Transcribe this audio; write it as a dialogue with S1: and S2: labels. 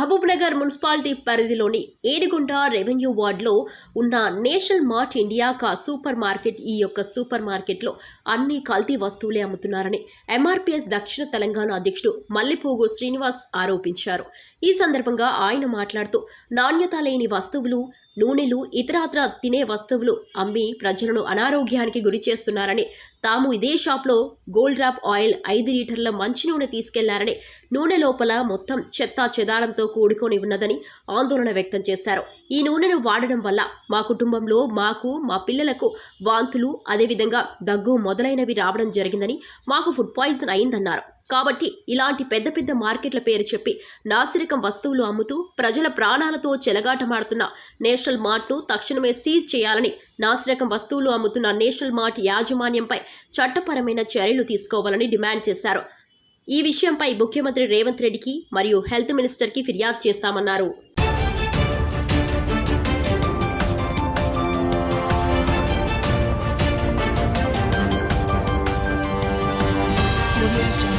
S1: Mahabubnagar municipality పరిధిలోని ఏడిగుంట revenue వార్డులో ఉన్న నేషనల్ మార్ట్ ఇండియా కా సూపర్ మార్కెట్ ఈ యొక్క సూపర్ మార్కెట్లో అన్ని కల్తీ వస్తువులే అమ్ముతున్నారని ఎంఆర్పీఎస్ దక్షిణ తెలంగాణ అధ్యక్షుడు మల్లెపోగు శ్రీనివాస్ ఆరోపించారు. ఈ సందర్భంగా ఆయన మాట్లాడుతూ నాణ్యత లేని వస్తువులు నూనెలు ఇతరాత్ర తినే వస్తువులు అమ్మి ప్రజలను అనారోగ్యానికి గురి చేస్తున్నారని తాము ఇదే షాప్లో గోల్డ్ ర్యాప్ ఆయిల్ ఐదు లీటర్ల మంచి నూనె తీసుకెళ్ళారని నూనె లోపల మొత్తం చెత్త చెదారంతో కూడుకొని ఉన్నదని ఆందోళన వ్యక్తం చేశారు. ఈ నూనెను వాడడం వల్ల మా కుటుంబంలో మాకు మా పిల్లలకు వాంతులు అదేవిధంగా దగ్గు మొదలైనవి రావడం జరిగిందని మాకు ఫుడ్ పాయిజన్ అయిందన్నారు. కాబట్టి ఇలాంటి పెద్ద పెద్ద మార్కెట్ల పేరు చెప్పి నాసిరకం వస్తువులు అమ్ముతూ ప్రజల ప్రాణాలతో చెలగాటమాడుతున్న నేషనల్ మార్ట్ను తక్షణమే సీజ్ చేయాలని నాసిరకం వస్తువులు అమ్ముతున్న నేషనల్ మార్ట్ యాజమాన్యంపై చట్టపరమైన చర్యలు తీసుకోవాలని డిమాండ్ చేశారు. ఈ విషయంపై ముఖ్యమంత్రి రేవంత్ రెడ్డికి మరియు హెల్త్ మినిస్టర్కి ఫిర్యాదు చేస్తామన్నారు.
S2: Audio